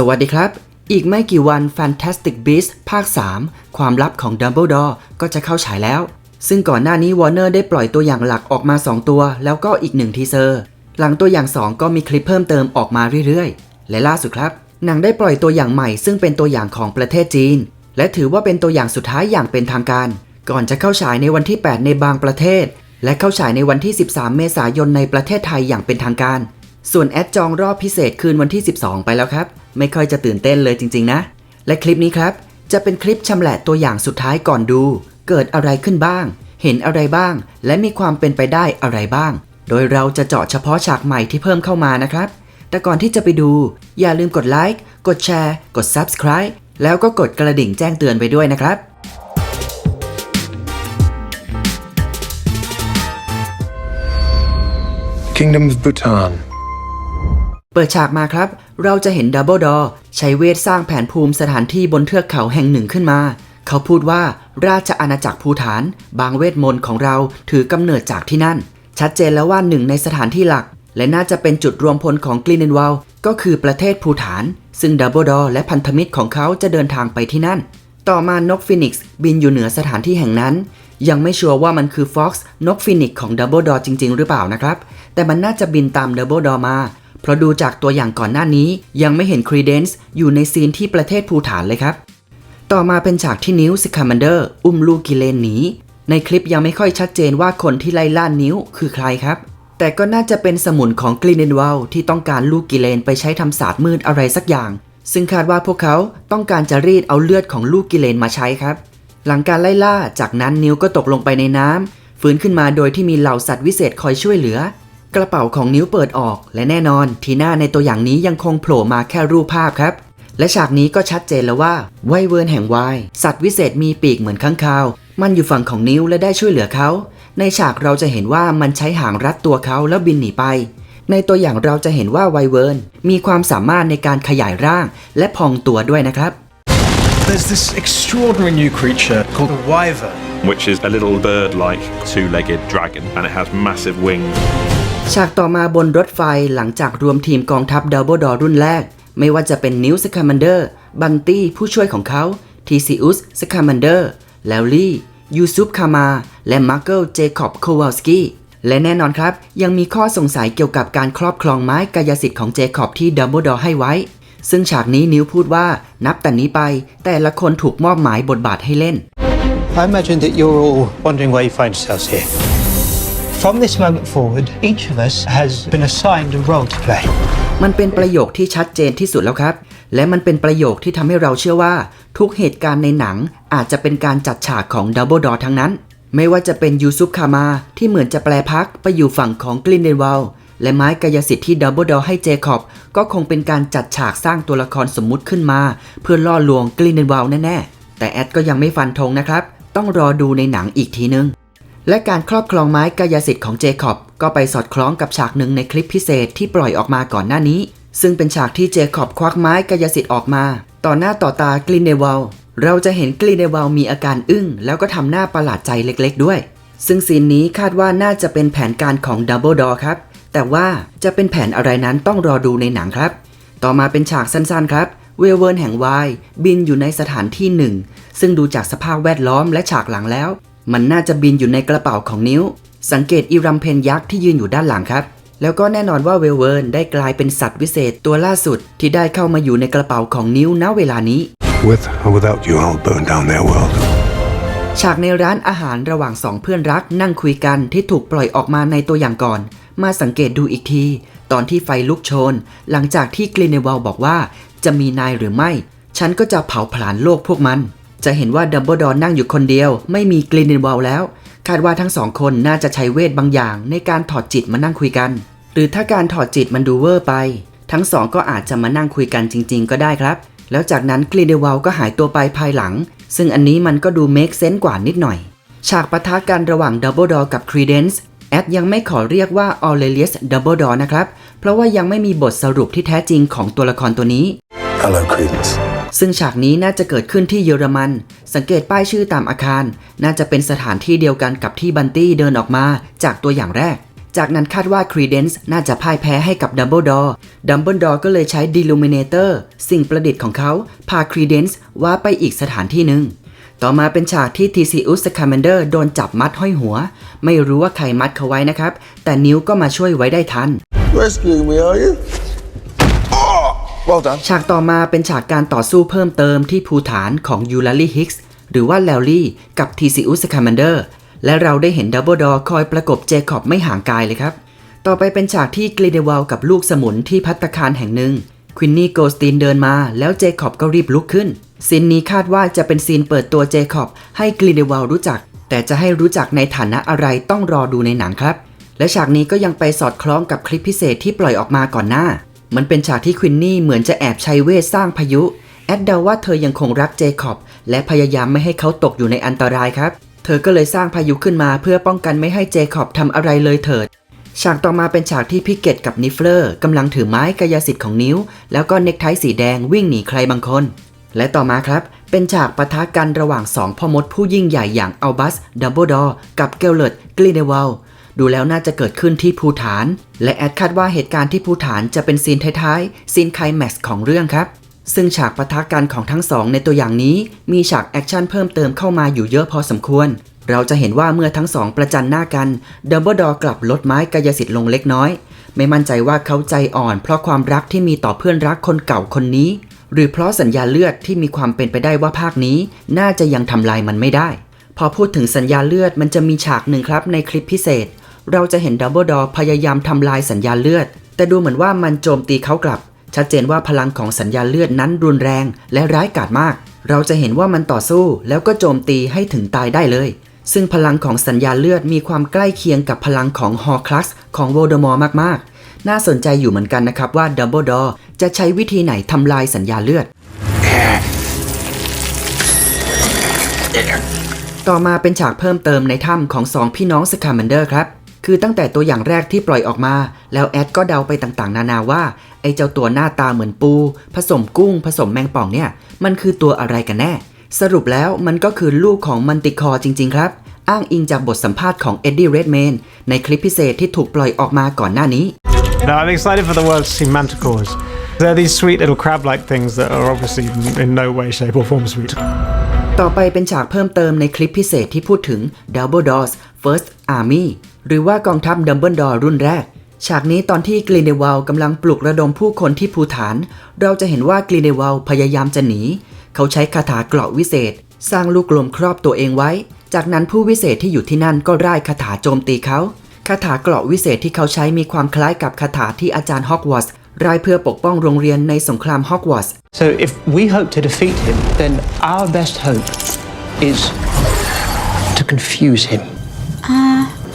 สวัสดีครับ อีกไม่กี่วัน Fantastic Beasts ภาค 3 ความลับของ Dumbledore ก็จะเข้าฉายแล้ว ซึ่งก่อนหน้านี้ Warner ได้ปล่อยตัวอย่างหลักออกมา 2 ตัว แล้วก็อีกหนึ่งทีเซอร์ หลังตัวอย่าง 2 ก็มีคลิปเพิ่มเติมออกมาเรื่อยๆ และล่าสุดครับ หนังได้ปล่อยตัวอย่างใหม่ ซึ่งเป็นตัวอย่างของประเทศจีน และถือว่าเป็นตัวอย่างสุดท้ายอย่างเป็นทางการ ก่อนจะเข้าฉายในวันที่ 8 ในบางประเทศ และเข้าฉายในวันที่ 13 เมษายนในประเทศไทยอย่างเป็นทางการ ส่วนแอดจองรอบพิเศษคืนวันที่ 12 ไปแล้วครับ ไม่ค่อยจะตื่นเต้นเลยจริง ๆ นะ และคลิปนี้ครับ จะเป็นคลิปชำแหละตัวอย่างสุดท้ายก่อนดู เกิดอะไรขึ้นบ้าง เห็นอะไรบ้าง และมีความเป็นไปได้อะไรบ้าง โดยเราจะเจาะเฉพาะฉากใหม่ที่เพิ่มเข้ามานะครับ แต่ก่อนที่จะไปดู อย่าลืมกดไลค์กดแชร์ กด Subscribe แล้วก็กดกระดิ่งแจ้งเตือนไปด้วยนะครับ Kingdom of Bhutan. เปิดฉากมาครับ เราจะเห็นดับเบิลดอใช้เวทสร้างแผนภูมิสถานที่บนเทือกเขาแห่งหนึ่งขึ้นมา เขาพูดว่าราชอาณาจักรภูฐาน บางเวทมนต์ของเราถือกำเนิดจากที่นั่น ชัดเจนแล้วว่าหนึ่งในสถานที่หลัก และน่าจะเป็นจุดรวมพลของกลินเนนวลก็คือประเทศภูฐาน ซึ่งดับเบิลดอและพันธมิตรของเขาจะเดินทางไปที่นั่น ต่อมานกฟินิกซ์บินอยู่เหนือสถานที่แห่งนั้นยังไม่ชัวร์ว่ามันคือฟ็อกซ์นกฟินิกซ์ของดับเบิลดอจริง ๆ หรือเปล่านะครับ แต่มันน่าจะบินตามดับเบิลดอมา เพราะดูจากตัวอย่างก่อนหน้านี้ยังไม่เห็นครีเดนซ์อยู่ในซีนที่ประเทศภูฐานเลยครับ ต่อมาเป็นฉากที่นิ้วซิคามันเดอร์อุ้มลูกกิเลนหนีในคลิปยังไม่ค่อยชัดเจนว่าคนที่ไล่ล่านิ้วคือใครครับ แต่ก็น่าจะเป็นสมุนของกลินเดนวลที่ต้องการลูกกิเลนไปใช้ทำศาสตร์มืดอะไรสักอย่าง ซึ่งคาดว่าพวกเขาต้องการจะรีดเอาเลือดของลูกกิเลนมาใช้ครับ หลังการไล่ล่าจากนั้นนิ้วก็ตกลงไปในน้ำฟื้นขึ้นมาโดยที่มีเหล่าสัตว์วิเศษคอยช่วยเหลือ กระเป๋าของนิ้วเปิดออก และแน่นอนทีน้าในตัวอย่างนี้ยังคงโผล่มาแค่รูปภาพครับ และฉากนี้ก็ชัดเจนแล้วว่าไวเวิร์นแห่งวายสัตว์วิเศษมีปีกเหมือนข้างคาว มันอยู่ฝั่งของนิ้วและได้ช่วยเหลือเขา ในฉากเราจะเห็นว่ามันใช้หางรัดตัวเขาแล้วบินหนีไป ในตัวอย่างเราจะเห็นว่าไวเวิร์นมีความสามารถในการขยายร่างและพองตัวด้วยนะครับ There's this extraordinary new creature called a wyvern. which is a little bird like two legged dragon and it has massive wings. ฉากต่อมาบนรถไฟหลังจากรวมทีมกองทัพดับเบิลดอรุ่นแรก ไม่ว่าจะเป็นนิวสคามันเดอร์บันตี้ผู้ช่วยของเขาทีซิอุสสคามันเดอร์แลวลี่ยูซุปคามา และมาร์เกิลเจคอบโควาลสกี้และแน่นอนครับ ยังมีข้อสงสัยเกี่ยวกับการครอบครองไม้กายสิทธิ์ของเจคอบที่ดับเบิลดอให้ไว้ ซึ่งฉากนี้นิวพูดว่านับแต่นี้ไป แต่ละคนถูกมอบหมายบทบาทให้เล่น I imagine that you're all wondering why you find yourselves here. From this moment forward, each of us has been assigned a role to play. มันเป็นประโยคที่ชัดเจนที่สุดแล้วครับ และมันเป็นประโยคที่ทำให้เราเชื่อว่า ทุกเหตุการณ์ในหนังอาจจะเป็นการจัดฉากของดับเบิลดอทั้งนั้น ไม่ว่าจะเป็นยูซุปคามาที่เหมือนจะแปลพักไปอยู่ฝั่งของกลินเดนวลและไม้กายสิทธิ์ที่ดับเบิลดอให้เจคอบ ก็คงเป็นการจัดฉากสร้างตัวละครสมมุติขึ้นมา เพื่อล่อลวงกลินเดนวลแน่ๆ แต่แอดก็ยังไม่ฟันธงนะครับ ต้องรอดูในหนังอีกทีนึง และการครอบครองไม้กายสิทธิ์ของเจคอบก็ไปสอดคล้องกับฉากหนึ่งในคลิปพิเศษที่ปล่อยออกมาก่อนหน้านี้ ซึ่งเป็นฉากที่เจคอบควักไม้กายสิทธิ์ออกมา ต่อหน้าต่อตากลินเดวัลเราจะเห็นกลินเดวัลมีอาการอึ้ง แล้วก็ทำหน้าประหลาดใจเล็กๆ ด้วย ซึ่งซีนนี้คาดว่าน่าจะเป็นแผนการของดับเบิลดอครับ แต่ว่าจะเป็นแผนอะไรนั้นต้องรอดูในหนังครับ ต่อมาเป็นฉากสั้นๆ ครับเวลเวิร์นแห่งวายบินอยู่ในสถานที่หนึ่ง ซึ่งดูจากสภาพแวดล้อมและฉากหลังแล้ว มันน่าจะบินอยู่ในกระเป๋าของนิ้ว สังเกตอีรัมเพนยักษ์ที่ยืนอยู่ด้านหลังครับ แล้วก็แน่นอนว่าเวลเวิร์นได้กลายเป็นสัตว์วิเศษตัวล่าสุด ที่ได้เข้ามาอยู่ในกระเป๋าของนิ้วณเวลานี้ With or without you, I'll burn down their world. ฉากในร้านอาหารระหว่างสองเพื่อนรักนั่งคุยกันที่ถูกปล่อยออกมาในตัวอย่างก่อน มาสังเกตดูอีกที ตอนที่ไฟลุกโชน หลังจากที่กลินเนวลบอกว่า จะมีนายหรือไม่ ฉันก็จะเผาผลาญโลกพวกมัน จะเห็นว่าดัมเบิลดอนนั่งอยู่คนเดียว ไม่มีกลินเนวลแล้ว คาดว่าทั้งสองคนน่าจะใช้เวทบางอย่าง ในการถอดจิตมานั่งคุยกัน หรือถ้าการถอดจิตมันดูเวอร์ไป ทั้งสองก็อาจจะมานั่งคุยกันจริง ๆ ก็ได้ครับ แล้วจากนั้นกลินเดวัลก็หายตัวไปภายหลัง ซึ่งอันนี้มันก็ดูเมคเซนส์กว่านิดหน่อย ฉากปะทะกันระหว่างดับเบิลดอกับครีเดนซ์แอดยังไม่ขอเรียกว่าออเ l เลียสดับเบิลดอนะครับ เพราะว่ายังไม่มีบทสรุปที่แท้จริงของตัวละครตัวนี้ Hello, Credence. ซึ่งฉากนี้น่าจะเกิดขึ้นที่เยอรมัน สังเกตป้ายชื่อตามอาคาร น่าจะเป็นสถานที่เดียวกันกับที่บันตี้เดินออกมาจากตัวอย่างแรก จากนั้นคาดว่าครีเดนซ์น่าจะพ่ายแพ้ให้กับดัมเบิลดอร์ดัมเบิลดอร์ก็เลยใช้ดิลูมิเนเตอร์สิ่งประดิษฐ์ของเขาพาครีเดนซ์ว่าไปอีกสถานที่หนึ่งต่อมาเป็นฉากที่ทีซีอุสคา m มนเดอร์โดนจับมัดห้อยหัว ไม่รู้ว่าใครมัดเขาไว้นะครับ แต่นิ้วก็มาช่วยไว้ได้ทัน Rescuing me, are you? Well done. ฉากต่อมาเป็นฉากการต่อสู้เพิ่มเติมที่ภูฐานของยูลาลีฮิกส์หรือว่าแลลี่กับทีซิอุสคา m มนเดอร์และเราได้เห็นดับเบิลดอคอยประกบเจคอบไม่ห่างกายเลยครับ ต่อไปเป็นฉากที่กลีเดวลกับลูกสมุนที่พัตตาคารแห่งหนึ่งควินนี่โกสตีนเดินมาแล้วเจคอบก็รีบลุกขึ้นซีนนี้คาดว่าจะเป็นซีนเปิดตัวเจคอบให้กลีเดวลรู้จัก แต่จะให้รู้จักในฐานะอะไรต้องรอดูในหนังครับ และฉากนี้ก็ยังไปสอดคล้องกับคลิปพิเศษที่ปล่อยออกมาก่อนหน้า มันเป็นฉากที่ควินนี่เหมือนจะแอบใช้เวทสร้างพายุ แอดเดาว่าเธอยังคงรักเจคอบ และพยายามไม่ให้เขาตกอยู่ในอันตรายครับ เธอก็เลยสร้างพายุขึ้นมาเพื่อป้องกันไม่ให้เจคอบทำอะไรเลยเถิด ฉากต่อมาเป็นฉากที่พิกเกตกับนิฟเลอร์กำลังถือไม้กายสิทธิ์ของนิ้ว แล้วก็เน็กไทสีแดงวิ่งหนีใครบางคน และต่อมาครับ เป็นฉากปะทะกันระหว่างสองพ่อมดผู้ยิ่งใหญ่อย่างอัลบัส ดัมเบิลดอร์กับเกลเลตกลีเดวล ดูแล้วน่าจะเกิดขึ้นที่ภูฐาน และแอดคาดว่าเหตุการณ์ที่ภูฐานจะเป็นซีนท้ายๆ ซีนไคลแม็กซ์ของเรื่องครับ ซึ่งฉากปะทะกันของทั้งสองในตัวอย่างนี้ มีฉากแอคชั่นเพิ่มเติมเข้ามาอยู่เยอะพอสมควร เราจะเห็นว่าเมื่อทั้งสองประจันหน้ากันดัมเบิลดอร์กลับลดไม้กายสิทธิ์ลงเล็กน้อย ไม่มั่นใจว่าเขาใจอ่อน เพราะความรักที่มีต่อเพื่อนรักคนเก่าคนนี้ หรือเพราะสัญญาเลือดที่มีความเป็นไปได้ว่าภาคนี้ น่าจะยังทำลายมันไม่ได้พอพูดถึงสัญญาเลือดมันจะมีฉากหนึ่งครับในคลิปพิเศษ เราจะเห็นดัมเบิลดอพยายามทำลายสัญญาเลือด แต่ดูเหมือนว่ามันโจมตีเขากลับ ชัดเจนว่าพลังของสัญญาเลือดนั้นรุนแรงและร้ายกาจมาก เราจะเห็นว่ามันต่อสู้แล้วก็โจมตีให้ถึงตายได้เลย ซึ่งพลังของสัญญาเลือดมีความใกล้เคียงกับพลังของฮอคลัสของโวลเดอมอร์มากๆ น่าสนใจอยู่เหมือนกันนะครับว่าดัมเบิลดอจะใช้วิธีไหนทำลายสัญญาเลือดต่อมาเป็นฉากเพิ่มเติมในถ้ำของสองพี่น้องสคา m มนเดอร์ครับ คือตั้งแต่ตัวอย่างแรกที่ปล่อยออกมา แล้วแอดก็เดาไปต่างๆ นานาว่า ไอ้เจ้าตัวหน้าตาเหมือนปู ผสมกุ้ง ผสมแมงป่องเนี่ย มันคือตัวอะไรกันแน่ สรุปแล้วมันก็คือลูกของมันติคอร์จริง ๆ ครับ อ้างอิงจากบทสัมภาษณ์ของเอ็ดดี้เรดแมนในคลิปพิเศษที่ถูกปล่อยออกมาก่อนหน้านี้ Now, I'm excited for the world to see manticores. They're these sweet little crab like things that are obviously in no way, shape, or form sweet. ต่อไปเป็นฉากเพิ่มเติมในคลิปพิเศษที่พูดถึง Dumbledore's First Army หรือว่ากองทัพ Dumbledore รุ่นแรก ฉากนี้ตอนที่กรีเดว l กำลังปลุกระดมผู้คนที่ภูฐาน เราจะเห็นว่ากรีเดว l พยายามจะหนี เขาใช้คาถาเกราะวิเศษ สร้างลูกกลมครอบตัวเองไว้ จากนั้นผู้วิเศษที่อยู่ที่นั่นก็ร่ายคาถาโจมตีเขาคาถาเกราะวิเศษที่เขาใช้มีความคล้ายกับคาถาที่อาจารย์ฮอกวอตส์ร่ายเพื่อปกป้องโรงเรียนในสงครามฮอกวอตส์ So if we hope to defeat him, then our best hope is to confuse him.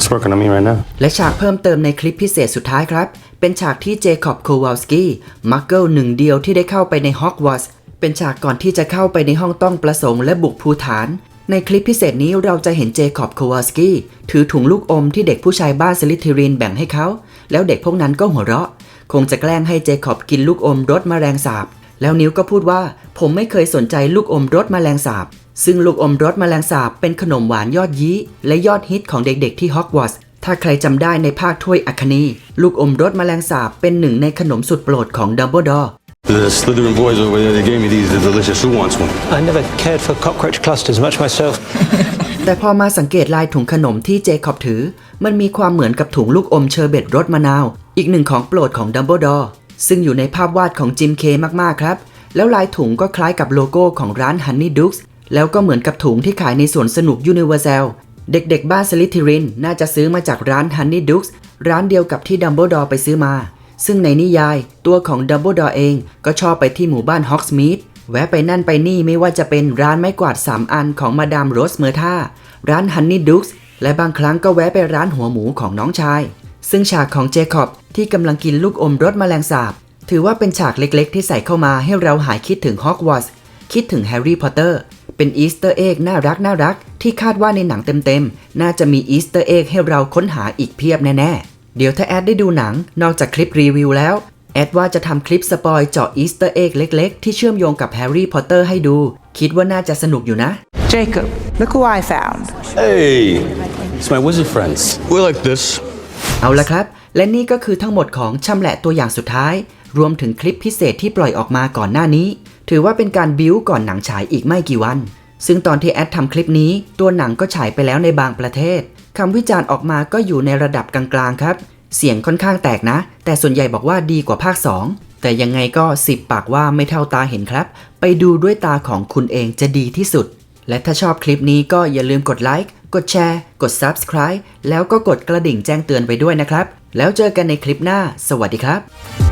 It's working on me right now. และฉากเพิ่มเติมในคลิปพิเศษสุดท้ายครับ เป็นฉากที่เจคอบโควาลสกี้มักเกิลหนึ่งเดียวที่ได้เข้าไปในฮอกวอตส์เป็นฉากก่อนที่จะเข้าไปในห้องต้องประสงค์และบุกภูฐาน ในคลิปพิเศษนี้เราจะเห็นเจคอบโควาลสกี้ถือถุงลูกอมที่เด็กผู้ชายบ้านสลิทธิรินแบ่งให้เขา แล้วเด็กพวกนั้นก็หัวเราะ คงจะแกล้งให้เจคอบกินลูกอมรสแมลงสาบ แล้วนิ้วก็พูดว่า ผมไม่เคยสนใจลูกอมรสแมลงสาบ ซึ่งลูกอมรสแมลงสาบเป็นขนมหวานยอดยี้ และยอดฮิตของเด็กๆที่ฮอกวอตส์ถ้าใครจำได้ในภาคถ้วยอัคนี ลูกอมรสแมลงสาบเป็นหนึ่งในขนมสุดโปรดของดัมเบิลดอร์ The Slytherin boys over there, they gave me these. They're delicious. Who wants one? I never cared for cockroach clusters much myself. แต่พอมาสังเกตลายถุงขนมที่เจคอบถือ มันมีความเหมือนกับถุงลูกอมเชอร์เบตรสมะนาว อีกหนึ่งของโปรดของดัมเบิลดอร์ซึ่งอยู่ในภาพวาดของจิมเคมากๆครับ แล้วลายถุงก็คล้ายกับโลโก้ของร้าน Honey Dukes แล้วก็เหมือนกับถุงที่ขายในสวนสนุก Universal เด็กๆบ้านสลิทิรินน่าจะซื้อมาจากร้าน Honey Dukes ร้านเดียวกับที่ดัมเบิลดอร์ไปซื้อมา ซึ่งในนิยาย ตัวของดัมเบิลดอร์เองก็ชอบไปที่หมู่บ้านฮอกส์มีดแวะไปนั่นไปนี่ไม่ว่าจะเป็นร้านไม้กวาด 3 อันของมาดามโรสเมอร์ธาร้านฮันนี่ดุกส์และบางครั้งก็แวะไปร้านหัวหมูของน้องชาย ซึ่งฉากของเจคอบที่กำลังกินลูกอมรสแมลงสาบ ถือว่าเป็นฉากเล็กๆ ที่ใส่เข้ามาให้เราหายคิดถึงฮอกวอตส์คิดถึงแฮร์รี่พอตเตอร์ เป็นอีสเตอร์เอ็กน่ารักน่ารัก ที่คาดว่าในหนังเต็มๆ น่าจะมีอีสเตอร์เอ็กให้เราค้นหาอีกเพียบแน่ๆ เดี๋ยวถ้าแอดได้ดูหนังนอกจากคลิปรีวิวแล้ว แอดว่าจะทำคลิปสปอยเจาะอีสเตอร์เอ็กเล็กๆ ที่เชื่อมโยงกับแฮร์รี่พอตเตอร์ให้ดู คิดว่าน่าจะสนุกอยู่นะ Jacob, look who I found. Hey, it's my wizard friends. We're like this. เอาละครับ และนี่ก็คือทั้งหมดของชำแหละตัวอย่างสุดท้าย รวมถึงคลิปพิเศษที่ปล่อยออกมาก่อนหน้านี้ ถือว่าเป็นการบิวก่อนหนังฉายอีกไม่กี่วัน ซึ่งตอนที่แอดทำคลิปนี้ ตัวหนังก็ฉายไปแล้วในบางประเทศคำวิจารณ์ออกมาก็อยู่ในระดับกลางๆครับ เสียงค่อนข้างแตกนะ แต่ส่วนใหญ่บอกว่าดีกว่าภาค 2 แต่ยังไงก็สิบปากว่าไม่เท่าตาเห็นครับ ไปดูด้วยตาของคุณเองจะดีที่สุด และถ้าชอบคลิปนี้ก็อย่าลืมกดไลค์ กดแชร์ กด Subscribe แล้วก็กดกระดิ่งแจ้งเตือนไปด้วยนะครับ แล้วเจอกันในคลิปหน้า สวัสดีครับ